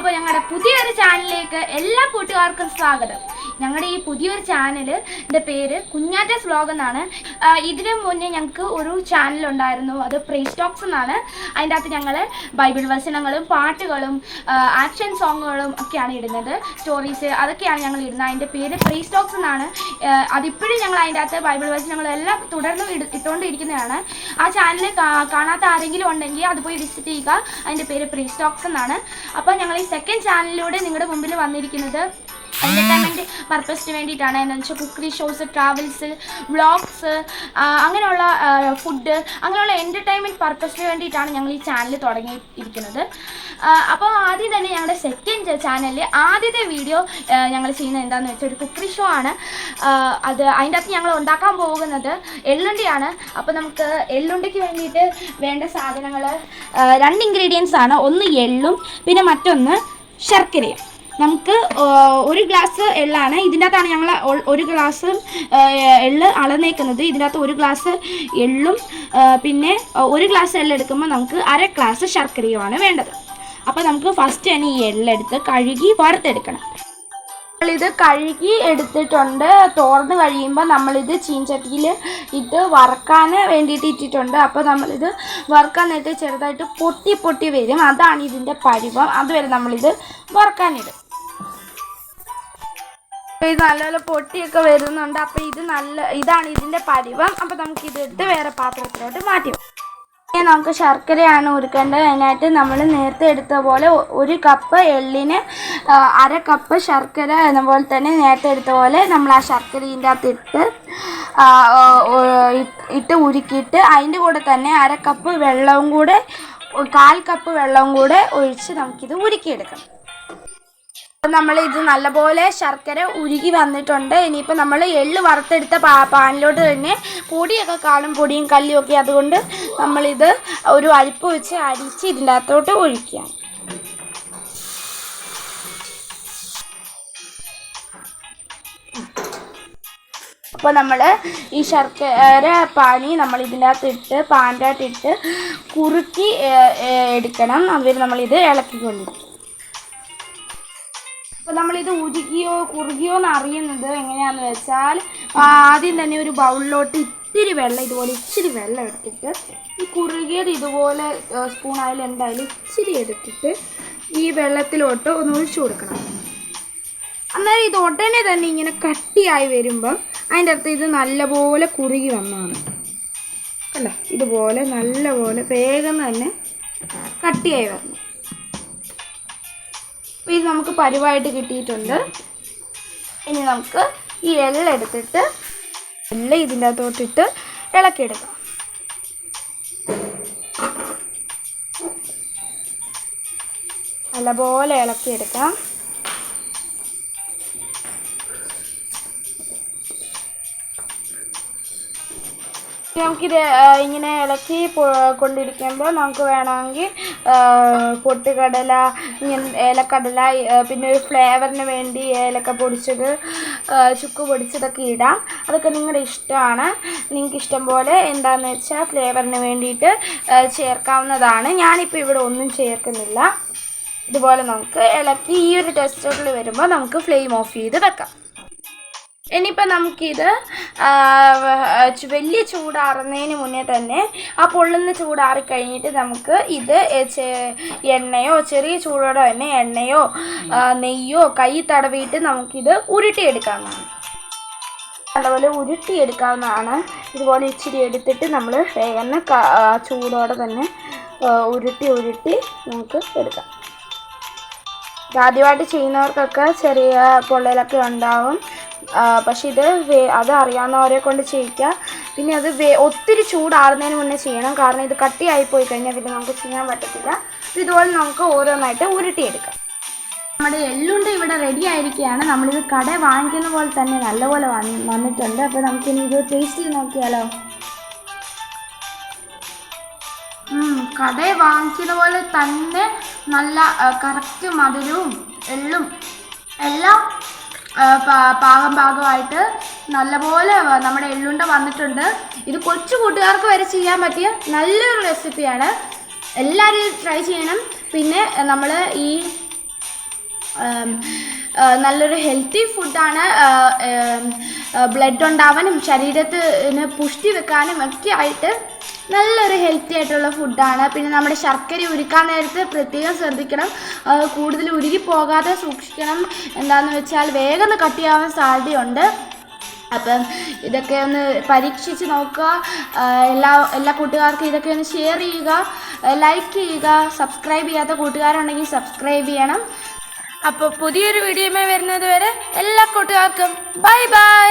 അപ്പോൾ ഞങ്ങളുടെ പുതിയൊരു ചാനലിലേക്ക് എല്ലാ കൂട്ടുകാർക്കും സ്വാഗതം. ഞങ്ങളുടെ ഈ പുതിയൊരു ചാനലിന്റെ പേര് കുഞ്ഞാറ്റസ് വ്ലോഗ് എന്നാണ്. ഇതിനു മുന്നേ ഞങ്ങൾക്ക് ഒരു ചാനൽ ഉണ്ടായിരുന്നു. അത് പ്രീസ്റ്റോക്സ് എന്നാണ്. അതിന്റെ അകത്ത് ഞങ്ങൾ ബൈബിൾ വചനങ്ങളും പാട്ടുകളും ആക്ഷൻ സോങ്ങുകളും ഒക്കെയാണ് ഇടുന്നത്. സ്റ്റോറീസ് അതൊക്കെയാണ് ഞങ്ങൾ ഇടുന്നത്. അതിന്റെ പേര് പ്രീസ്റ്റോക്സ് എന്നാണ്. ആ, അതിപ്പോഴും ഞങ്ങൾ അതിന്റെ അകത്ത് ബൈബിൾ വചനങ്ങളെല്ലാം തുടർന്നും ഇട ഇട്ടുകൊണ്ടിരിക്കുന്നതാണ് ആ ചാനൽ കാണാത്ത ആരെങ്കിലും ഉണ്ടെങ്കിൽ അത് പോയി വിസിറ്റ് ചെയ്യുക. അതിന്റെ പേര് പ്രീസ്റ്റോക്സ് എന്നാണ്. അപ്പോൾ ഞങ്ങൾ ഈ സെക്കൻഡ് ചാനലിലൂടെ നിങ്ങളുടെ മുമ്പിൽ വന്നിരിക്കുന്നത് എന്റർടൈൻമെന്റ് പർപ്പസിന് വേണ്ടിയിട്ടാണ്. എന്ന് വെച്ചാൽ കുക്കറി ഷോസ് ട്രാവൽസ് വ്ളോഗ്സ് അങ്ങനെയുള്ള ഫുഡ് അങ്ങനെയുള്ള എന്റർടൈൻമെന്റ് പർപ്പസിന് വേണ്ടിയിട്ടാണ് ഞങ്ങൾ ഈ ചാനൽ തുടങ്ങിയിരിക്കുന്നത്. അപ്പോൾ ആദ്യം തന്നെ ഞങ്ങളുടെ സെക്കൻഡ് ചാനലിൽ ആദ്യത്തെ വീഡിയോ ഞങ്ങൾ ചെയ്യുന്നത് എന്താണെന്ന് വെച്ചാൽ ഒരു കുക്കറി ഷോ ആണ്. അത് അതിന്റെ അകത്ത് ഞങ്ങൾ ഉണ്ടാക്കാൻ പോകുന്നത് എള്ളുണ്ടിയാണ്. അപ്പോൾ നമുക്ക് എള്ളുണ്ടിക്ക് വേണ്ടിയിട്ട് വേണ്ട സാധനങ്ങൾ രണ്ട് ഇൻഗ്രീഡിയൻസ് ആണ്. ഒന്ന് എള്ളും പിന്നെ മറ്റൊന്ന് ശർക്കരയും. നമുക്ക് ഒരു ഗ്ലാസ് എള്ളാണ്. ഇതിന്റെ അകത്താണ് ഞങ്ങൾ ഒരു ഗ്ലാസ് എള്ള് അളന്നേക്കുന്നത്. ഇതിന്റെ അകത്ത് ഒരു ഗ്ലാസ് എള്ളും പിന്നെ ഒരു ഗ്ലാസ് എള്ള് എടുക്കുമ്പോൾ നമുക്ക് അര ഗ്ലാസ് ശർക്കരയുമാണ് വേണ്ടത്. അപ്പോൾ നമുക്ക് ഫസ്റ്റ് തന്നെ ഈ എള്ളെടുത്ത് കഴുകി വറുത്തെടുക്കണം. നമ്മളിത് കഴുകി എടുത്തിട്ടുണ്ട്. തോർന്ന് കഴിയുമ്പോൾ നമ്മളിത് ചീൻചട്ടിയിൽ ഇട്ട് വറക്കാൻ വേണ്ടിയിട്ട് ഇട്ടിട്ടുണ്ട്. അപ്പോൾ നമ്മളിത് വറക്കാൻ നേരത്തെ ചെറുതായിട്ട് പൊട്ടി പൊട്ടി വരും. അതാണ് ഇതിന്റെ പരിവം. അതുവരെ നമ്മളിത് വറക്കാനിടും. ഇത് നല്ലപോലെ പൊട്ടിയൊക്കെ വരുന്നുണ്ട്. അപ്പോൾ ഇത് നല്ല ഇതാണ് ഇതിന്റെ പരിവം. അപ്പോൾ നമുക്കിതെടുത്ത് വേറെ പാത്രത്തിലോട്ട് മാറ്റി നമുക്ക് ശർക്കരയാണ് ഉരുക്കേണ്ടത്. അതിനായിട്ട് നമ്മൾ നേരത്തെ എടുത്ത പോലെ ഒരു കപ്പ് എള്ളിന് അര കപ്പ് ശർക്കര എന്നപോലെ തന്നെ നേരത്തെ എടുത്ത പോലെ നമ്മൾ ആ ശർക്കരയിന്റെ അകത്ത് ഇട്ട് ഉരുക്കിയിട്ട് അതിന്റെ കൂടെ തന്നെ അര കപ്പ് വെള്ളവും കൂടെ കാൽ കപ്പ് വെള്ളവും കൂടെ ഒഴിച്ച് നമുക്കിത് ഉരുക്കിയെടുക്കാം. നമ്മൾ ഇത് നല്ലപോലെ ശർക്കര ഉരുകി വന്നിട്ടുണ്ട്. ഇനിയിപ്പോൾ നമ്മൾ എള്ള് വറുത്തെടുത്ത പാ പാനിലോട്ട് തന്നെ പൊടിയൊക്കെ കാണും പൊടിയും കല്ലും ഒക്കെ. അതുകൊണ്ട് നമ്മളിത് ഒരു അരിപ്പ് വെച്ച് അരിച്ച് ഇതിന്റെ അകത്തോട്ട് ഒഴിക്കുക അപ്പോൾ നമ്മൾ ഈ ശർക്കര പാനി നമ്മൾ ഇതിന്റെ അകത്ത് ഇട്ട് പാന്റെ അകത്ത് ഇട്ട് കുറുക്കി എടുക്കണം. അവർ നമ്മളിത് ഇളക്കിക്കൊണ്ടിരിക്കും. അപ്പോൾ നമ്മളിത് ഉരുകിയോ കുറുകിയോ എന്ന് അറിയുന്നത് എങ്ങനെയാണെന്ന് വെച്ചാൽ ആദ്യം തന്നെ ഒരു ബൗളിലോട്ട് ഇത്തിരി വെള്ളം ഇതുപോലെ ഇച്ചിരി വെള്ളം എടുത്തിട്ട് ഈ കുറുകിയത് ഇതുപോലെ സ്പൂണായാലും എന്തായാലും ഇച്ചിരി എടുത്തിട്ട് ഈ വെള്ളത്തിലോട്ട് ഒന്ന് ഒഴിച്ചു കൊടുക്കണം. അന്നേരം ഇത് ഉടനെ തന്നെ ഇങ്ങനെ കട്ടിയായി വരുമ്പം അതിന്റെ അടുത്ത് ഇത് നല്ലപോലെ കുറുകി വന്നതാണ്. അല്ല ഇതുപോലെ നല്ലപോലെ വേഗം തന്നെ കട്ടിയായി വന്നു. അപ്പോൾ ഇത് നമുക്ക് പരുവായിട്ട് കിട്ടിയിട്ടുണ്ട്. ഇനി നമുക്ക് ഈ എല്ല എടുത്തിട്ട് എല്ല ഇതിന്റെ അകത്തോട്ടിട്ട് ഇളക്കിയെടുക്കാം. നല്ലപോലെ ഇളക്കിയെടുക്കാം. നമുക്കിത് ഇങ്ങനെ ഇളക്കി കൊണ്ടിരിക്കുമ്പോൾ നമുക്ക് വേണമെങ്കിൽ പൊട്ടുകടല ഇങ്ങനെ ഏലക്കടല പിന്നെ ഒരു ഫ്ലേവറിന് വേണ്ടി ഏലക്ക പൊടിച്ചത് ചുക്ക് പൊടിച്ചതൊക്കെ ഇടാം. അതൊക്കെ നിങ്ങളുടെ ഇഷ്ടമാണ്. നിങ്ങൾക്ക് ഇഷ്ടം പോലെ എന്താണെന്ന് വെച്ചാൽ ഫ്ലേവറിന് വേണ്ടിയിട്ട് ചേർക്കാവുന്നതാണ്. ഞാനിപ്പോൾ ഇവിടെ ഒന്നും ചേർക്കുന്നില്ല. ഇതുപോലെ നമുക്ക് ഇളക്കി ഈ ഒരു ടെസ്റ്ററിൽ വരുമ്പോൾ നമുക്ക് ഫ്ലെയിം ഓഫ് ചെയ്ത് വെക്കാം. ഇനിയിപ്പോൾ നമുക്കിത് വലിയ ചൂടാറുന്നതിന് മുന്നേ തന്നെ ആ പൊള്ളുന്ന ചൂടാറി കഴിഞ്ഞിട്ട് നമുക്ക് ഇത് എണ്ണയോ ചെറിയ ചൂടോടെ തന്നെ എണ്ണയോ നെയ്യോ കൈ തടവിയിട്ട് നമുക്കിത് ഉരുട്ടിയെടുക്കാവുന്നതാണ്. നല്ലപോലെ ഉരുട്ടിയെടുക്കാവുന്നതാണ്. ഇതുപോലെ ഇച്ചിരി എടുത്തിട്ട് നമ്മൾ എണ്ണ ചൂടോടെ തന്നെ ഉരുട്ടി ഉരുട്ടി നമുക്ക് എടുക്കാം. ആദ്യമായിട്ട് ചെയ്യുന്നവർക്കൊക്കെ ചെറിയ പൊള്ളലൊക്കെ ഉണ്ടാവും. പക്ഷെ ഇത് അത് അറിയാവുന്നവരെ കൊണ്ട് ചെയ്യിക്കുക. പിന്നെ അത് വേ ഒത്തിരി ചൂടാറുന്നതിന് മുന്നേ ചെയ്യണം. കാരണം ഇത് കട്ടിയായി പോയി കഴിഞ്ഞാൽ പിന്നെ നമുക്ക് ചെയ്യാൻ പറ്റത്തില്ല. ഇതുപോലെ നമുക്ക് ഓരോന്നായിട്ട് ഉരുട്ടിയെടുക്കാം. നമ്മുടെ എല്ലുണ്ട് ഇവിടെ റെഡി ആയിരിക്കുകയാണ്. നമ്മളിത് കട വാങ്ങിക്കുന്ന പോലെ തന്നെ നല്ലപോലെ വന്ന് വന്നിട്ടുണ്ട്. അപ്പോൾ നമുക്കിനി ഇത് ടേസ്റ്റ് ചെയ്ത് നോക്കിയാലോ? കട വാങ്ങിക്കുന്ന പോലെ തന്നെ നല്ല കറക്റ്റ് മധുരവും എള്ളും എല്ലാം പാകം പാകമായിട്ട് നല്ലപോലെ നമ്മുടെ എള്ളുണ്ട വന്നിട്ടുണ്ട്. ഇത് കൊച്ചു കൂട്ടുകാർക്ക് വരെ ചെയ്യാൻ പറ്റിയ നല്ലൊരു റെസിപ്പിയാണ്. എല്ലാവരും ട്രൈ ചെയ്യണം. പിന്നെ നമ്മൾ ഈ നല്ലൊരു ഹെൽത്തി ഫുഡാണ് ബ്ലഡ് ഉണ്ടാവാനും ശരീരത്തിന് പുഷ്ടി വെക്കാനും ഒക്കെ ആയിട്ട് നല്ലൊരു ഹെൽത്തി ആയിട്ടുള്ള ഫുഡാണ് പിന്നെ നമ്മുടെ ശർക്കര ഉരുക്കാൻ നേരത്ത് പ്രത്യേകം ശ്രദ്ധിക്കണം. കൂടുതൽ ഉരുകി പോകാതെ സൂക്ഷിക്കണം. എന്താണെന്ന് വെച്ചാൽ വേഗം കട്ടിയാവാൻ സാധ്യതയുണ്ട്. അപ്പം ഇതൊക്കെ ഒന്ന് പരീക്ഷിച്ച് നോക്കുക. എല്ലാ എല്ലാ കൂട്ടുകാർക്കും ഇതൊക്കെ ഒന്ന് ഷെയർ ചെയ്യുക. ലൈക്ക് ചെയ്യുക. സബ്സ്ക്രൈബ് ചെയ്യാത്ത കൂട്ടുകാരുണ്ടെങ്കിൽ സബ്സ്ക്രൈബ് ചെയ്യണം. അപ്പോൾ പുതിയൊരു വീഡിയോയുമായി വരുന്നത് വരെ എല്ലാ കൂട്ടുകാർക്കും ബൈ ബൈ.